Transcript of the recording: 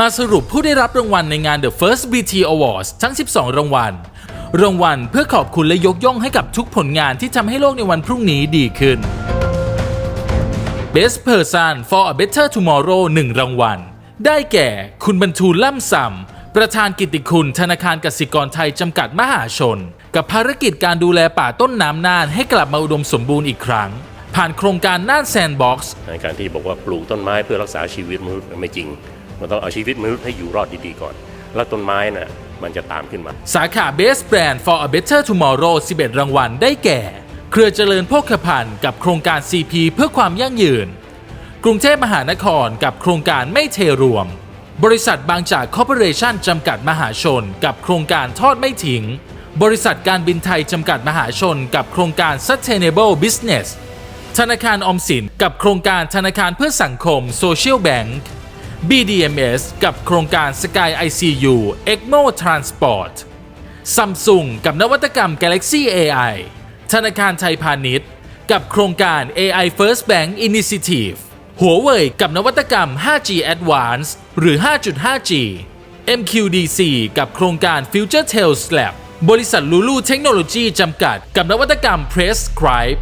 มาสรุปผู้ได้รับรางวัลในงาน The First BT Awards ทั้ง 12 รางวัล รางวัลเพื่อขอบคุณและยกย่องให้กับทุกผลงานที่ทำให้โลกในวันพรุ่งนี้ดีขึ้น Best Person for a Better Tomorrow 1 รางวัล ได้แก่ คุณบรรทูลล่ำซำประธานกิตติคุณธนาคารกสิกรไทยจำกัดมหาชน กับภารกิจการดูแลป่าต้นน้ำน่านให้กลับมาอุดมสมบูรณ์อีกครั้ง ผ่านโครงการน่านแซนด์บ็อกซ์ในการที่บอกว่าปลูกต้นไม้เพื่อรักษาชีวิตมนุษย์ไม่จริง มันต้องเอาชีวิตมนุษย์ให้อยู่รอดดีๆก่อน แล้วต้นไม้น่ะมันจะตามขึ้นมา สาขา Best Brand for a Better Tomorrow 11 รางวัลได้แก่ เครือเจริญโภคภัณฑ์กับโครงการ CP เพื่อความยั่งยืน กรุงเทพมหานครกับโครงการไม่เทรวม บริษัทบางจากคอร์ปอเรชั่นจำกัดมหาชน กับโครงการทอดไม่ทิ้ง บริษัทการบินไทยจำกัดมหาชน กับโครงการ Sustainable Business ธนาคารอมสินกับโครงการธนาคารเพื่อสังคม Social Bank BDMS กับโครงการ Sky ICU ECMO Transport ซัมซุงกับนวัตกรรม Galaxy AI ธนาคารไทยพาณิชย์ กับโครงการ AI First Bank Initiative หัวเว่ยกับนวัตกรรม 5G Advanced หรือ 5.5G MQDC กับโครงการ Future Tales Lab บริษัท Lulu Technology จำกัด กับนวัตกรรม Press Scribe